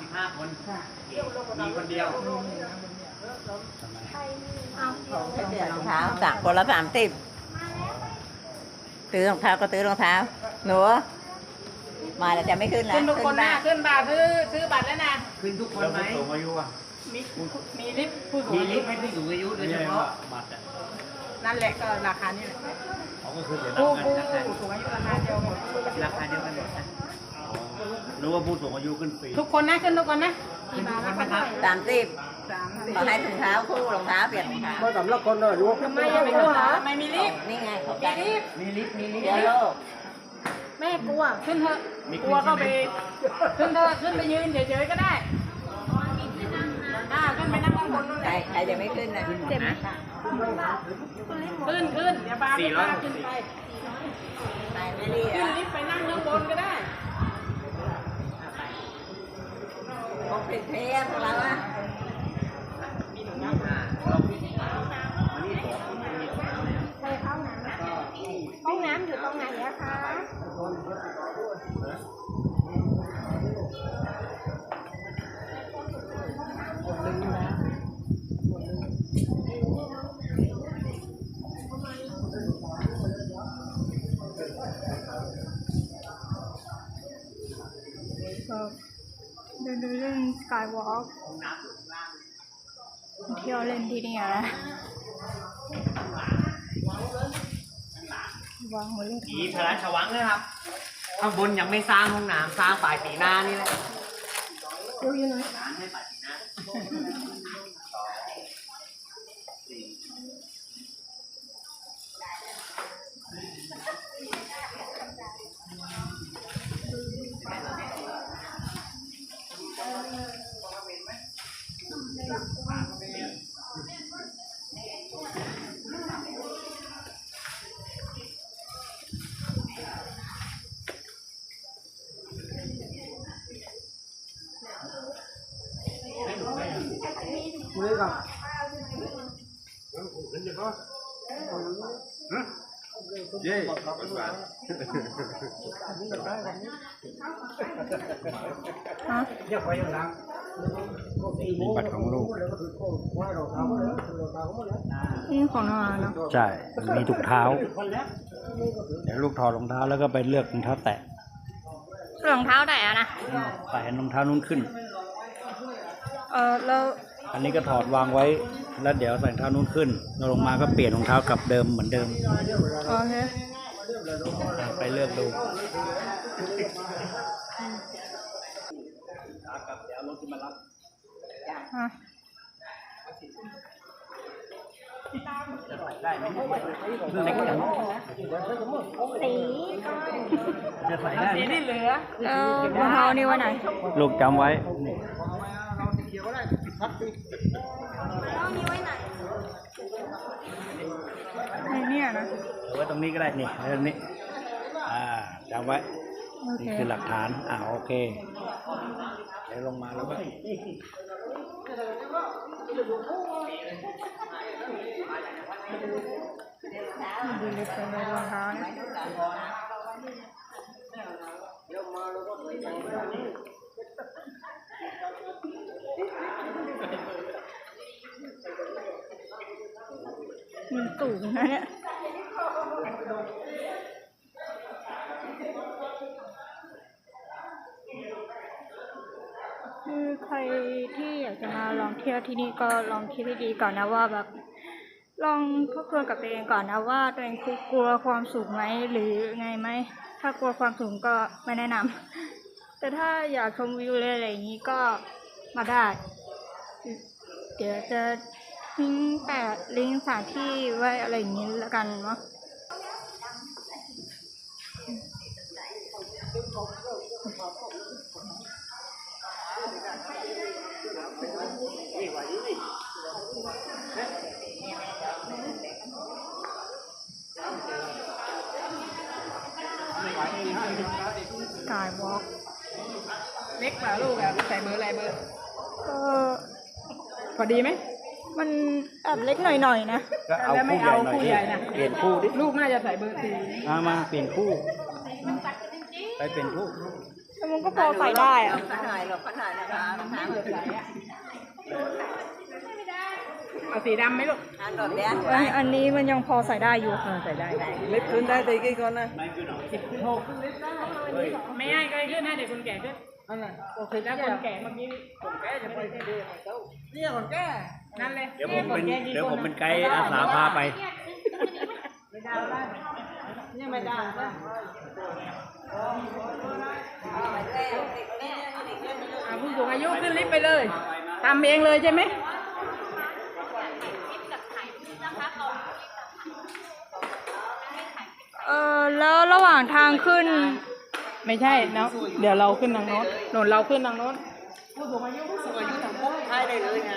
สิบห้าคนค่ะมีคนเดียวไม่เปลี่ยนรองเท้าสามคนละสามสิบซื้อรองเท้าก็ซื้อรองเท้า หนู มาแล้วจะไม่ขึ้นนะขึ้นทุกคนนะบ้าขึ้นบัตรซื้อซื้อบัตรแล้วนะ ขึ้นทุกคนแล้วไหมผู้สูงอายุอะมีมีลิฟต์ผู้สูงมีอาลิยุฟต์ให้ผู้สูงอายุโดยเฉไม่ใช่พาะว่าบัตรอะนั่นแหละก็ราคานี้แหละเขาก็คือเสียผู้น้ำกันผู้สูงอายุราคาเดียวกันราคาเดียวกันหมดนะ รู้ว่าผู้สูงอายุขึ้นฟรีทุกคนนะขึ้นทุกคนนะขึ้นทุกคนนะครับสามสิบสามสิบเขาให้ถุงเท้าคู่รองเท้าเปลี่ยนรองเท้ามาสำหรับคนเลยรู้ทำไมยังไม่รู้เหรอไม่มีลิฟต์นี่ไงเขามีจัดลิฟต์มีลิฟต์มีลิฟเดี๋ยวต์โลกแม่กลัวขึ้นเถอะกลัวก็ไปขึ้นเถอะขึ้นไปยืนเฉยๆก็ได้อ่าขึ้นไปนั่งข้างบนนู่นใคแหรละใครจะไม่ขึ้นนะเจ็บไหมขึ้นขึ้นเดี๋ยวปาไปพาขึ้นไปใครไม่ดีขึ้นอะลิฟต์ไปนั่งข้างบนก็ได้ พกติดเพลงของเราอะอ่าเราวันนี้สองมีเคยเข้าน้ำห้องน้ำอยู่ตรงไหนอะคะ ดินดูเรื่องสกายวอล์กเที่ยวเล่นที่นี่นะวางหัวเล่นผีพระราชวังนะครับข้างบนยังไม่สร้างห้องน้ำสร้างปลายปีหน้านี่แหละ ดูอยู่ไหนร้านให้ปลายปีหน้า คุยกับ เย้ อยากไปอย่างนั้นมีบัตรของลูกว่าเราทำแล้วเราทำแล้วนี่ของนอนเนาะใช่มีถุงเท้า เดี๋ยวลูกถอดรองเท้าแล้วก็ไปเลือกรองเท้าแตะรองเท้าไหนอะนะใส่รองเท้านู้นขึ้น เออแล้วอันนี้ก็ถอดวางไว้แล้วเดี๋ยวใส่รองเท้านู้นขึ้นเราลงมาก็เปลี่ยนรองเท้ากลับเดิมเหมือนเดิมโอเคไปเลือกดู สีจะใส่ได้สีที่เหลือเออรองเท้านี่ไว้ไหนลูกจำไว้ในเนี่ยนะไว้ตรงนี้ก็ได้นี่ไว้ตรงนี้อ่าจำไว้โอเคนี่คือหลักฐานอ่าโอเคเดี๋ยวลงมาแล้วก็ ดูเลิฟต์เป็นรองเท้านะมันสูงนะเนี่ย คือใครที่อยากจะมาลองเที่ยวที่นี่ก็ลองคิดให้ดีก่อนนะว่าแบบ ลองทบทวนกับตัวเองก่อนนะว่าตัวเองกลัวความสูงไหมหรือไงไหมถ้ากลัวความสูงก็ไม่แนะนำแต่ถ้าอยากชมวิวเลยอะไรอย่างนี้ก็มาได้ เดี๋ยวจะทิ้งแปะลิงก์สถานที่ไว้อะไรอย่างนี้แล้วกันเนาะ เล็กกว่าลูกอะใส่เบอร์อะไรเบอร์ก็พอดีไหมมันแอบเล็กหน่อยๆนะก็เอาแล้วไม่คู่ใหญ่หน่อยเอาคู่ใหญ่นะเปลี่ยนคู่ดิลูกน่าจะใส่เบอร์สี่มามาเปลี่ยนคู่ไปเป็นทุกแต่มันก็พอใส่ได้อะขนาดหรอกขนาดนะคะรองเท้าแบบไหนอะเอาสีดำไหมลูกอันแบบเนี้ยอันอันนี้มันยังพอใส่ได้อยู่ใส่ได้ลิฟต์ขึ้นได้ตีกี่คนนะไม่ให้ใครขึ้นให้เด็กคนแก่ขึ้น อันนั้นโอเคแล้วคนแก่เมื่อกี้คนแก่จะไปที่เดียวกับเขาเนี่ยคนแก่นั่นเลยเดี๋ยวผมเป็นเดี๋ยวผมเป็นไกด์อาสาพาไปเนี่ยไม่ได้นะอ่าผู้สูงอายุขึ้นลิฟต์ไปเลยทำเองเลยใช่ไหมเออแล้วระหว่างทางขึ้น ไม่ใช่เนาะเดี๋ยวเราขึ้นทางโน้นหนุนเราขึ้นทางโน้นผู้สูงอายุผู้สูงอายุใช่ได้เลยไง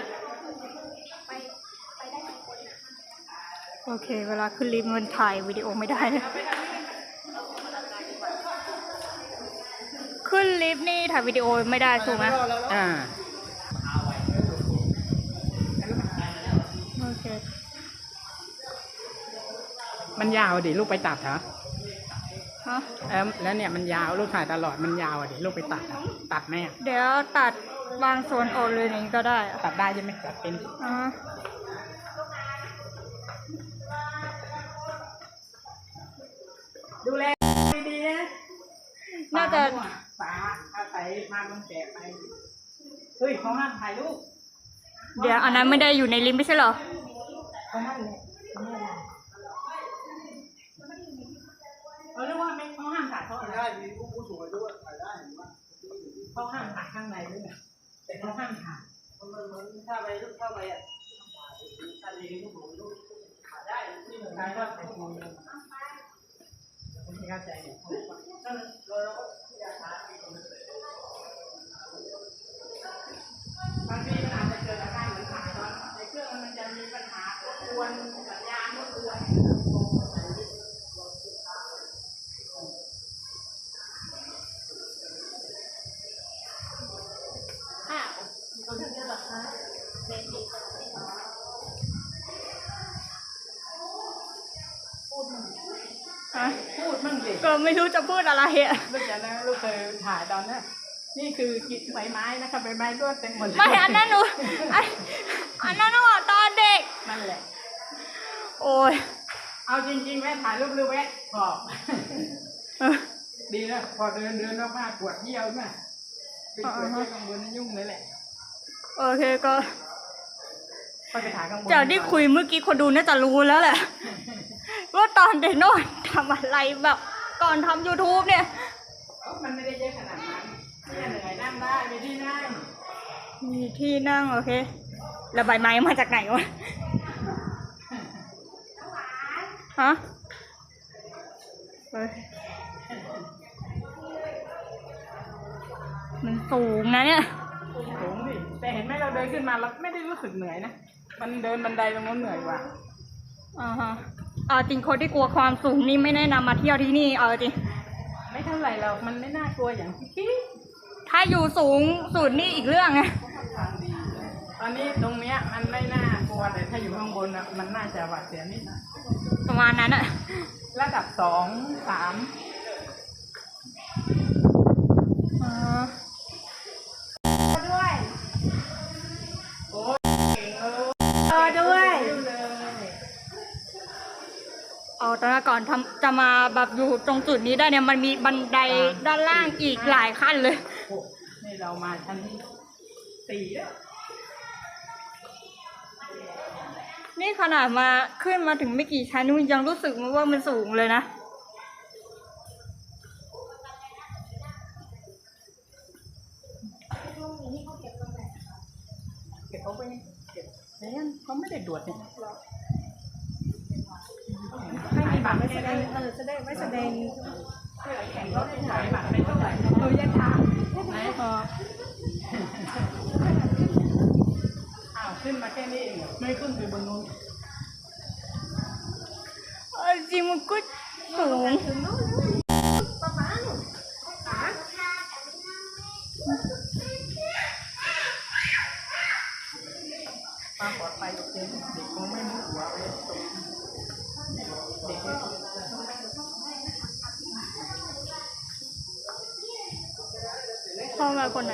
โอเค เวลาขึ้นลิฟต์มันถ่ายวิดีโอไม่ได้นะขึ้นลิฟต์นี่ถ่ายวิดีโอไม่ได้ถูกไหมอ่าโอเคมันยาวดิลูกไปตัดเหรอฮะ เออแล้วเนี่ยมันยาวลูกถ่ายตลอดมันยาวอะดิลูกไปตัดอะตัดไหมอะเดี๋ยวตัดบางส่วนออกเลยอย่างนี้ก็ได้อะตัดได้ใช่ไหมตัดเป็นอ่าดูแลดีๆนะน่าจะป๋าอาศัยมาคนแก่ไปเฮ้ยเขาห้ามถ่ายรูปเดี๋ยวอันนั้นไม่ได้อยู่ในลิฟต์ไม่ใช่เหรอเขาห้ามเลยเขาไม่ได้ เออเรียกว่าไม่เขาห้ามถ่ายเขาได้มีผู้ผู้สูงอายุถ่ายได้เห็นไหมเขาห้ามถ่ายข้างในด้วยนะแต่เขาห้ามถ่ายมันมันถ้าไปถ้าไปอะถ้ามีผู้สูงอายุถ่ายได้ที่หนึ่งถ่ายก็แต่คนไม่เข้าใจเนี่ยบางทีมันอาจจะเกิดอาการเหมือนถ่ายตอนในเครื่องมันจะมีปัญหารบกวนสัญญาณรบกวน ฮะ พูดมั่งสิ ก็ไม่รู้จะพูดอะไรอะลูกจะนะลูกเคยถ่ายตอนนั้นนี่คือกินใบไม้นะคะใบไม้ร่วงเต็มหมดเลยไม่อันนั้นหนูอันอันนั้นหนูตอนเด็กนั่นแหละ โอ้ยเอาจริงๆแม่ถ่ายรูปหรือแวะบอกเออดีนะพอเดินเดินแล้วพาปวดเยี่ยวน่ะไปปวดเยี่ยวข้างบนนั่นยุ่งเลยแหละโอเคก็ก็ไปถ่ายข้างบนจากที่คุยเมื่อกี้คนดูน่าจะรู้แล้วแหละว่าตอนเด็กโน่นทำอะไรแบบ ก่อนทำ YouTube เนี่ยเอ้ามันไม่ได้เยอะขนาดนั้นเนี่ยเหนื่อยนั่งได้มีที่นั่งมีที่นั่งโอเคแล้วใบไม้มาจากไหนวะ ฮะเฮ้ยมันสูงนะเนี่ย สูงดิแต่เห็นไหมเราเดินขึ้นมาเราไม่ได้รู้สึกเหนื่อยนะ มันเดินบันไดตรงนู้นเหนื่อยกว่าอ่าฮะ เอาจริงคนที่กลัวความสูงนี่ไม่แนะนำมาเที่ยวที่นี่เอาจริง ไม่เท่าไหร่หรอกมันไม่น่ากลัวอย่างที่คิดถ้าอยู่สูงสุดนี่อีกเรื่องไงตอนนี้ตรงเนี้ยมันไม่น่ากลัวแต่ถ้าอยู่ข้างบนอะมันน่าจะหวาดเสียวนิดหน่อยประมาณนั้นอะระดับสองสามอ่าด้วยโอ้ยเก่งเลยเออด้วยเลย เอาตอนนั้นก่อนทำจะมาแบบอยู่ตรงจุดนี้ได้เนี่ยมันมีบันไดด้านล่างอีกหลายขั้นเลยโอ้นี่เรามาชั้นสี่แล้วนี่ขนาดมาขึ้นมาถึงไม่กี่ชั้นนี่ยังรู้สึกว่ามันสูงเลยนะเก็บเขาไปเก็บเดี๋ยวเขาไม่ได้ตรวจเนี่ยให้มี บัตรไม่แสดงเออแสดงไม่แสดงแข่งรถขายบัตรไม่เท่าไหร่เออยังถามไหนเอออ้าวขึ้นมาแค่นี้เองเหรอไม่ขึ้นไปบนนู้นเออจริงมันก็สูง ความปลอดภัยโอเคเด็กคงไม่มุดหัวไปตกเด็กไม่ พ่อแม่คนไหน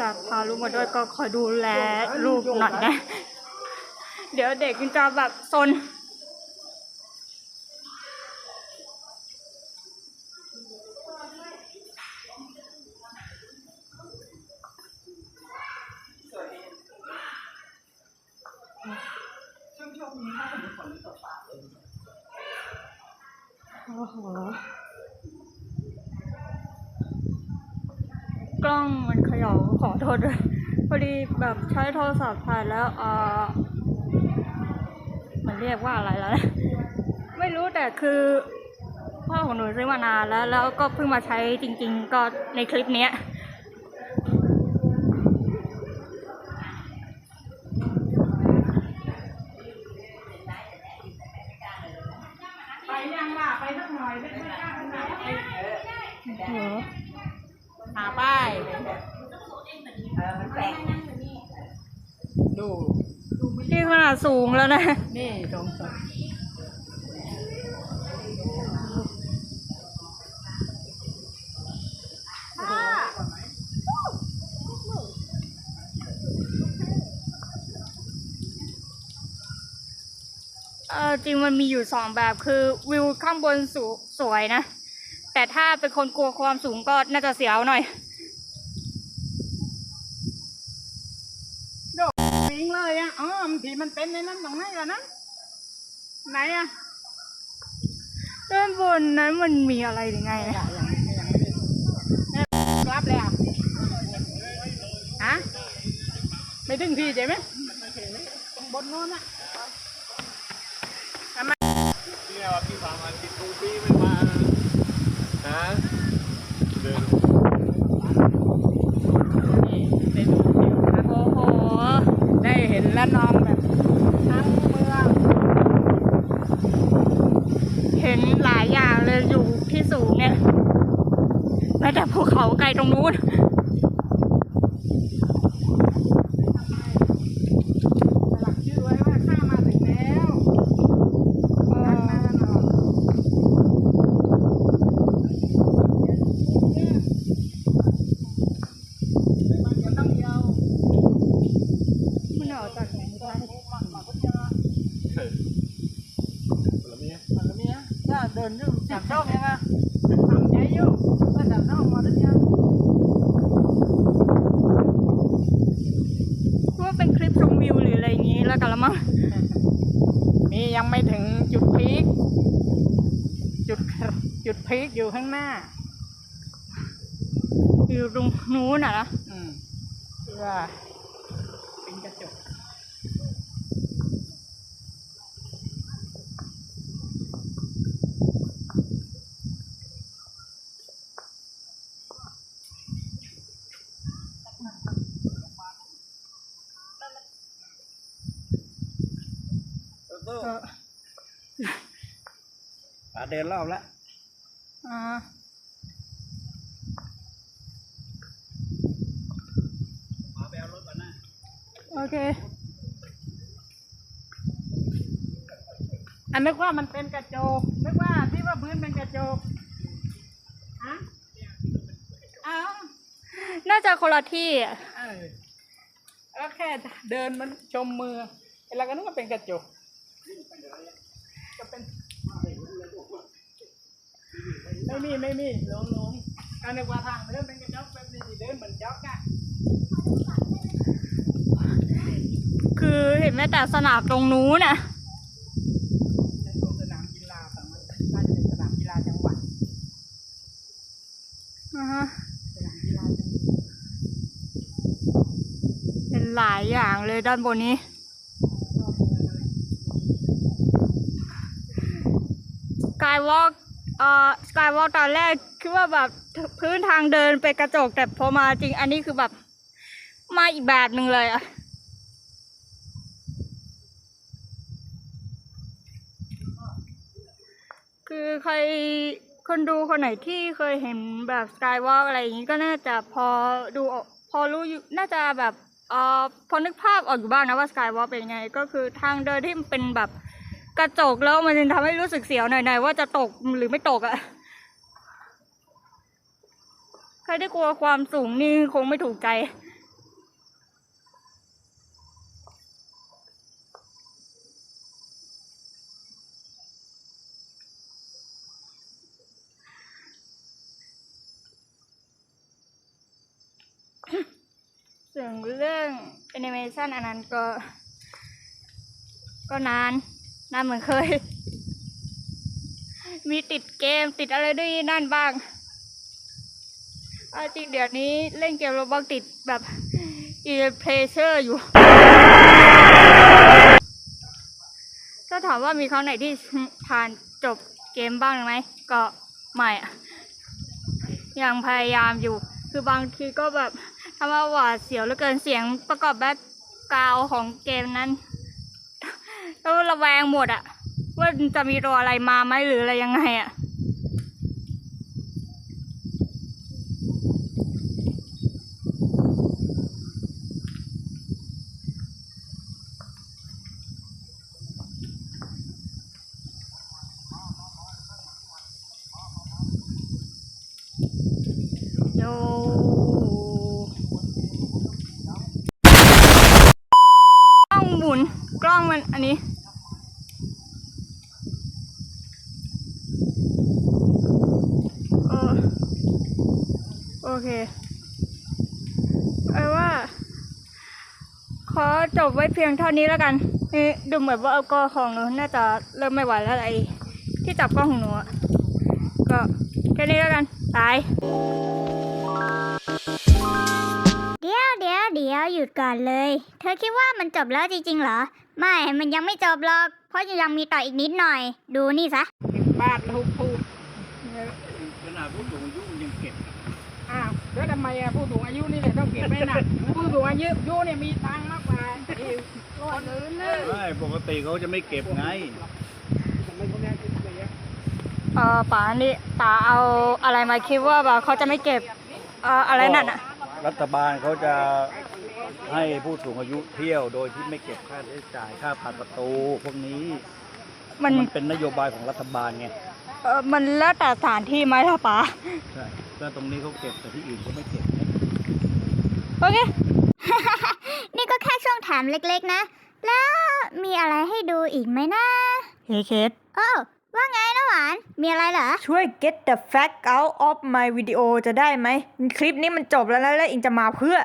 จะพาลูกมาด้วยก็คอยดูแลลูกหน่อยนะ เดี๋ยวเด็กมันจะแบบซน โอ้โห กล้องมันเขย่าขอโทษด้วย พอดีแบบใช้โทรศัพท์ถ่ายแล้วเออมันเรียกว่าอะไรแล้ว ไม่รู้แต่คือพ่อของหนูซื้อมานานแล้ว แล้วก็เพิ่งมาใช้จริง ๆ ก็ในคลิปเนี้ย ไปยังล่ะไปสักหน่อยไม่ไม่กล้าไปไหน หาป้ายเออมันแปลก ดู ที่ขนาด สูงแล้วนะ นี่สงสัยเออจริงมันมีอยู่สองแบบคือวิวข้างบนสูสวยนะ แต่ถ้าเป็นคนกลัวความสูงก็น่าจะเสียวหน่อย ปิง เลยอะอ๋อมันผีมันเป็นในนั้นตรงไหนล่ะนะไหนอะด้านบนนั้นมันมีอะไรหรือไงนะกลับแล้วฮะไม่ถึงที่ใช่ไหมตรงบนโน้นอะเนี่ยว่าพี่สามวันติดตูปีไม่มาฮะเดินได้ดูวิวนะ โอ้โห ได้เห็นและนองแบบทั้งเมือง เห็นหลายอย่างเลยอยู่ที่ สูงเนี่ยแม้แต่ภูเขาไกลตรงนู้น หลักชื่อไว้ว่าข้ามาถึงแล้วนั่งนั่งนอนมันต้องยาว มันออกจากไหนได้ แล้วเนี่ย มันก็มีนะถ้าเดินอยู่จับช่องยังไงทำใจอยู่ก็จับช่องมาได้ยัง ว่าเป็นคลิปชมวิวหรืออะไรอย่างนี้แล้วกันละมั้ง นี่ ยังไม่ถึงจุดพีคจุดจุดพีคอยู่ข้างหน้า อยู่ตรงนู้นอะนะอืมที่ว่าเป็นกระจก ป๋าเดินรอบแล้วอ่าป๋าไปเอารถก่อนนะโอเค อันนึกว่ามันเป็นกระจก นึกว่าที่ว่าพื้นเป็นกระจกฮะอ้าวน่าจะคนละที่อะเออแล้วแค่เดินมันชมเมืองเราก็นึกว่าเป็นกระจกก็เป็น ไม่มีไม่มีหลงหลงก็นึกว่าทางเดินเป็นกระจกแบบนี้เดินเหมือนจ็อกอะคือเห็นแม้แต่สนามตรงนู้นน่ะเป็นตรงสนามกีฬาฝั่งนั้นน่าจะเป็นสนามกีฬาจังหวัดอ่าฮะสนามกีฬาจังหวัดเป็นหลายอย่างเลยด้านบนนี้สกายวอล์ก เอ่อสกายวอล์กตอนแรกคิดว่าแบบพื้นทางเดินเป็นกระจกแต่พอมาจริงอันนี้คือแบบมาอีกแบบหนึ่งเลยอะคือใครคนดูคนไหนที่เคยเห็นแบบสกายวอล์กอะไรอย่างนี้ก็น่าจะพอดูพอรู้อยู่น่าจะแบบเอ่อพอนึกภาพออกอยู่บ้างนะว่าสกายวอล์กเป็นยังไง ก็คือทางเดินที่มันเป็นแบบ กระจกแล้วมันจะทำให้รู้สึกเสียวหน่อยๆว่าจะตกหรือไม่ตกอะ ใครที่กลัวความสูงนี่คงไม่ถูกใจ ส่วนเรื่องแอนิเมชันอันนั้นก็ก็นาน นานเหมือนเคย มีติดเกมติดอะไรด้วยนั่นบ้างอาจริงเดี๋ยวนี้เล่นเกมโรบอกติดแบบอีเพลเชอร์อยู่ ถ้าถามว่ามีครั้งไหนที่ผ่านจบเกมบ้างไหม ก็ไม่อะยังพยายามอยู่ คือบางทีก็แบบทำมาหวาดเสียวเหลือเกินเสียงประกอบแบ็กกราวของเกมนั้น แล้วระแวงหมดอะว่าจะมีตัวอะไรมาไหมหรืออะไรยังไงอะโยกล้องหมุน กล้ อันนี้ โอเคเอาว่า ขอจบไว้เพียงเท่านี้แล้วกันนี่ดูเหมือนว่าเอากล้องของหนูน่าจะเริ่มไม่ไหวแล้วไอ้ที่จับกล้องของหนูอะก็แค่นี้แล้วกัน ตาย ดี๋ยวเดี๋ยวหยุดก่อนเลย เธอคิดว่ามันจบแล้วจริงๆเหรอ ไม่ มันยังไม่จบหรอก เพราะยังมีต่ออีกนิดหน่อย ดูนี่ซะ บ้านทุกทุกขนาดผู้สูงอายุมันยังเก็บอ้าวแล้วทำไมอะผู้สูงอายุนี่แหละต้องเก็บไว้หนักผู้สูงอายุยุเนี่ยมีตังค์มากกว่าคนอื่นเลยไม่ปกติเขาจะไม่เก็บไงเออป๋านี่ป๋าเอาอะไรมาคิดว่าแบบเขาจะไม่เก็บเอออะไรนั่นอะรัฐบาลเขาจะ ให้ผู้สูงอายุเที่ยวโดยที่ไม่เก็บค่าใช้จ่ายค่าผ่านประตูพวกนี้มันมันเป็นนโยบายของรัฐบาลไงเออมันแล้วแต่สถานที่ไหมล่ะป๋าใช่แล้วตรงนี้เขาเก็บแต่ที่อื่นเขาไม่เก็บไงโอเค นี่ก็แค่ช่วงถามเล็กๆนะ แล้วมีอะไรให้ดูอีกไหมนะเฮ้เคสโอ้ว่าไงนะหวาน มีอะไรเหรอ ช่วย get the fact out of my video จะได้ไหม คลิปนี้มันจบแล้วนะแล้วอิงจะมาเพื่อ